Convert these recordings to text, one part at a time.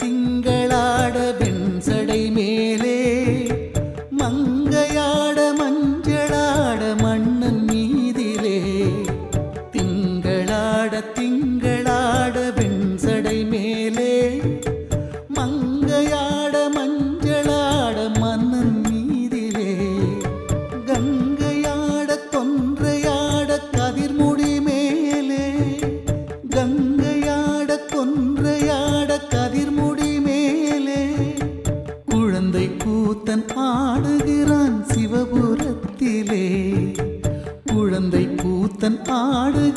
ತಿಂಗಳ ஆடுக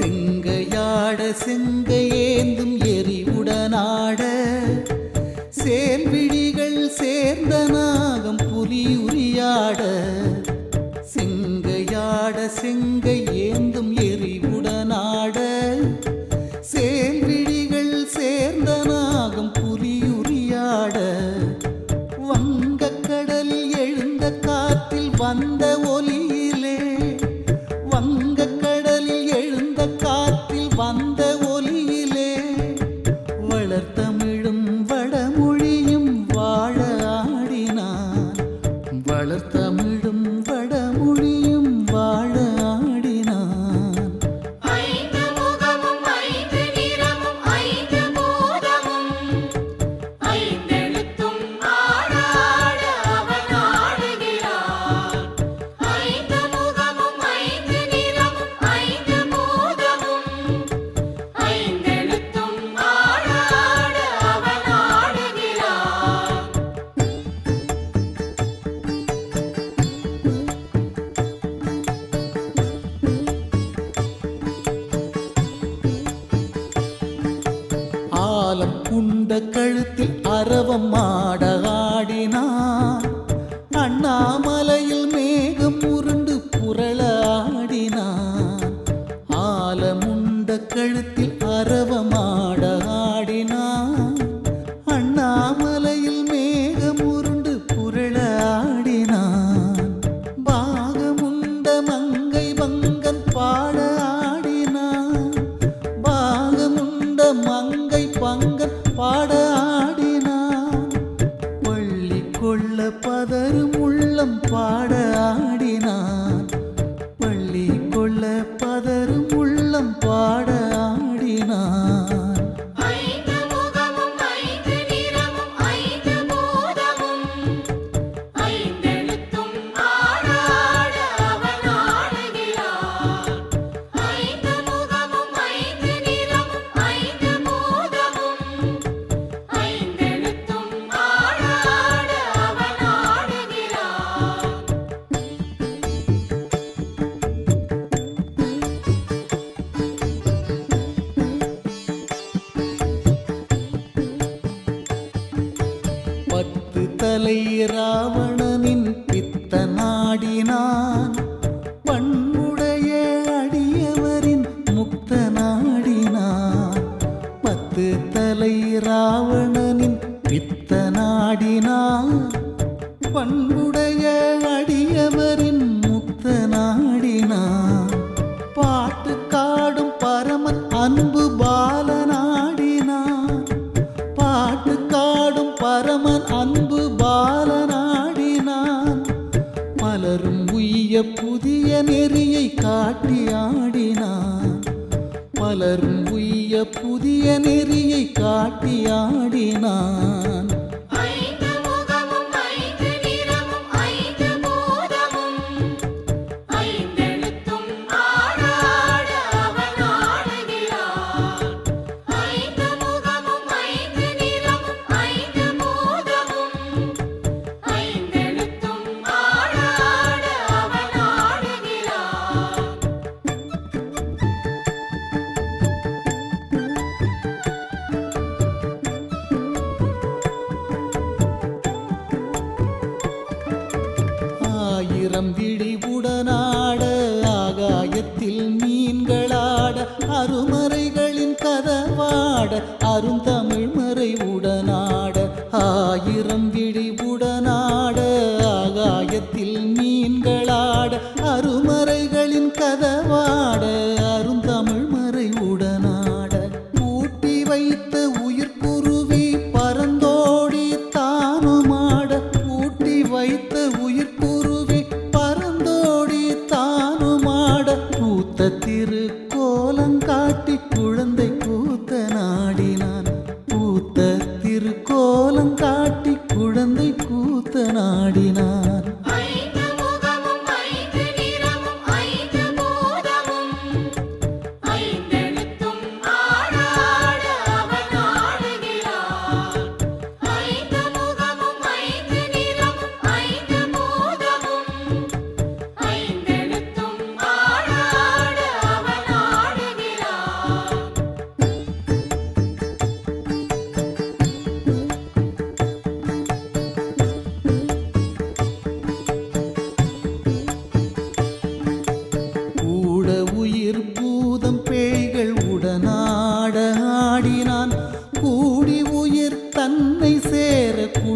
செங்கையாட செங்கையேந்தும் எரிவுடனாட. சேர்விழிகள் சேர்ந்த நாகம் புலியுரியாட. செங்கையாட செங்கையேந்தும் தாளம் உண்ட கழுத்தில் அரவம் ஆட ஆடினான் அண்ணாமலையில் மேகம் உருண்டு புரளாடினான் ஆலமுண்ட கழுத்தில் அரவமா தலை ராவணனின் பித்த நாடினான் பண்புடைய அடியவரின் முக்த நாடினான் பத்து தலை ராவணனின் பித்த நாடினான் பண்புடைய அடியவரின் முக்த நாடினான் பாட்டு காடும் பரமன் அன்பு புதிய நெறியை காட்டி ஆடினான் பலரும் உய்ய புதிய நெறியை காட்டி ஆடினான் அருமறைகளின் கதவாட அருந்தமிழ் കാട്ടിക്കുഴ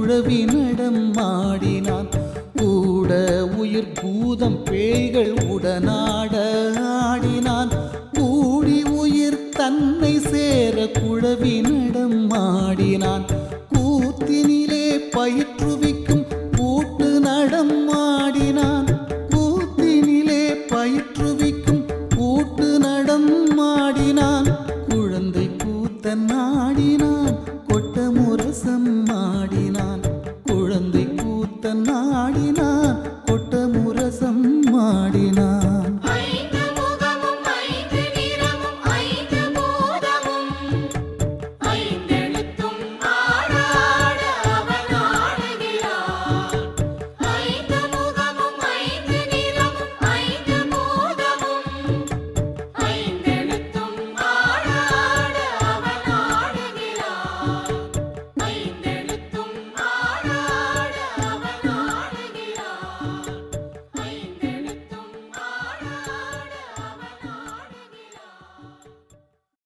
உழவி நடம் மாடினான் ஊட உயிர் பூதம் பேய்கள் உடனாட ஆடினான். கூடி உயிர் தன்னை சேர குழவி நடம் கூத்தினிலே பயிற்று